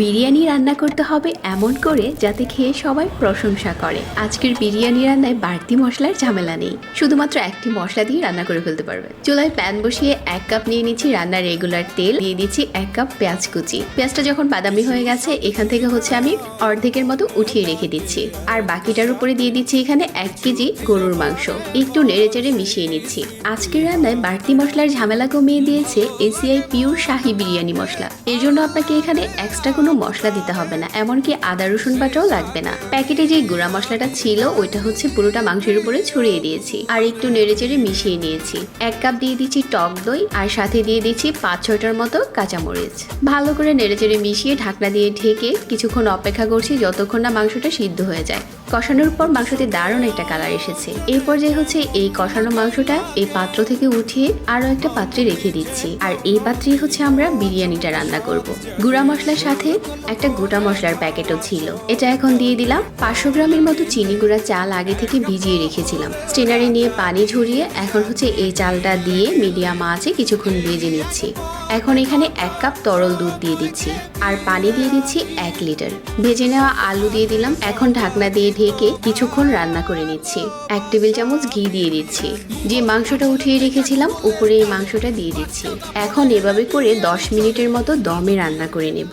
বিরিয়ানি রান্না করতে হবে এমন করে যাতে খেয়ে সবাই প্রশংসা করে। আজকের বিরিয়ানি রান্নায় বাড়তি মশলার ঝামেলা নেই। শুধুমাত্র একটি মশলা দিয়ে রান্না করে ফেলতে পারবে। চুলায় প্যান বসিয়ে এক কাপ নিয়ে নিচ্ছি রান্নার রেগুলার তেল। দিয়ে দিচ্ছি এক কাপ পেঁয়াজ কুচি। পেঁয়াজটা যখন বাদামি হয়ে গেছে, এখান থেকে হচ্ছে আমি অর্ধেকের মতো উঠিয়ে রেখে দিচ্ছি। আর বাকিটার উপরে দিয়ে দিচ্ছি এখানে এক কেজি গরুর মাংস। একটু নেড়ে চেড়ে মিশিয়ে নিচ্ছি। আজকের রান্নায় বাড়তি মশলার ঝামেলা কমিয়ে দিয়েছে এসিআই পিওর শাহি বিরিয়ানি মশলা। এর জন্য আপনাকে এখানে এক্সট্রা কোনো মশলা দিতে হবে না, এমনকি আদা, রসুন বাটাও লাগবে না। প্যাকেটে যে গুঁড়া মশলাটা ছিল, ওইটা হচ্ছে পুরোটা মাংসের উপরে ছড়িয়ে দিয়েছি। আর একটু নেড়ে চেড়ে মিশিয়ে নিয়েছি। এক কাপ দিয়ে দিচ্ছি টক দই, আর সাথে দিয়ে দিচ্ছি পাঁচ ছয়টার মতো কাঁচামরিচ। ভালো করে নেড়ে চেড়ে মিশিয়ে ঢাকনা দিয়ে ঢেকে কিছুক্ষণ অপেক্ষা করছি যতক্ষণ না মাংসটা সিদ্ধ হয়ে যায়। কষানোর পর মাংসতে দারুণ একটা কালার এসেছে। এই পর্যায়ে হচ্ছে এই কষানো মাংসটা এই পাত্র থেকে উঠিয়ে আরও একটা পাত্রে রেখে দিচ্ছি। আর এই পাত্রেই হচ্ছে আমরা বিরিয়ানিটা রান্না করব। গুঁড়া মশলার সাথে একটা গোটা মশলার প্যাকেটও ছিল। এটা এখন দিয়ে দিলাম। পাঁচশো গ্রামের মতো চিনি গুঁড়া চাল আগে থেকে ভিজিয়ে রেখেছিলাম। স্টেনারে নিয়ে পানি ঝরিয়ে এখন হচ্ছে এই চালটা দিয়ে মিডিয়াম আঁচে কিছুক্ষণ ভেজে নিচ্ছি। এখন এখানে এক কাপ তরল দুধ দিয়ে দিচ্ছি। আর পানি দিয়ে দিচ্ছি এক লিটার। ভেজে নেওয়া আলু দিয়ে দিলাম। এখন ঢাকনা দিয়ে ঢেকে কিছুক্ষণ রান্না করে নিচ্ছি। এক টেবিল চামচ ঘি দিয়ে দিচ্ছি। যে মাংসটা উঠিয়ে রেখেছিলাম উপরে এই মাংসটা দিয়ে দিচ্ছি। এখন এভাবে করে দশ মিনিটের মতো দমে রান্না করে নেব।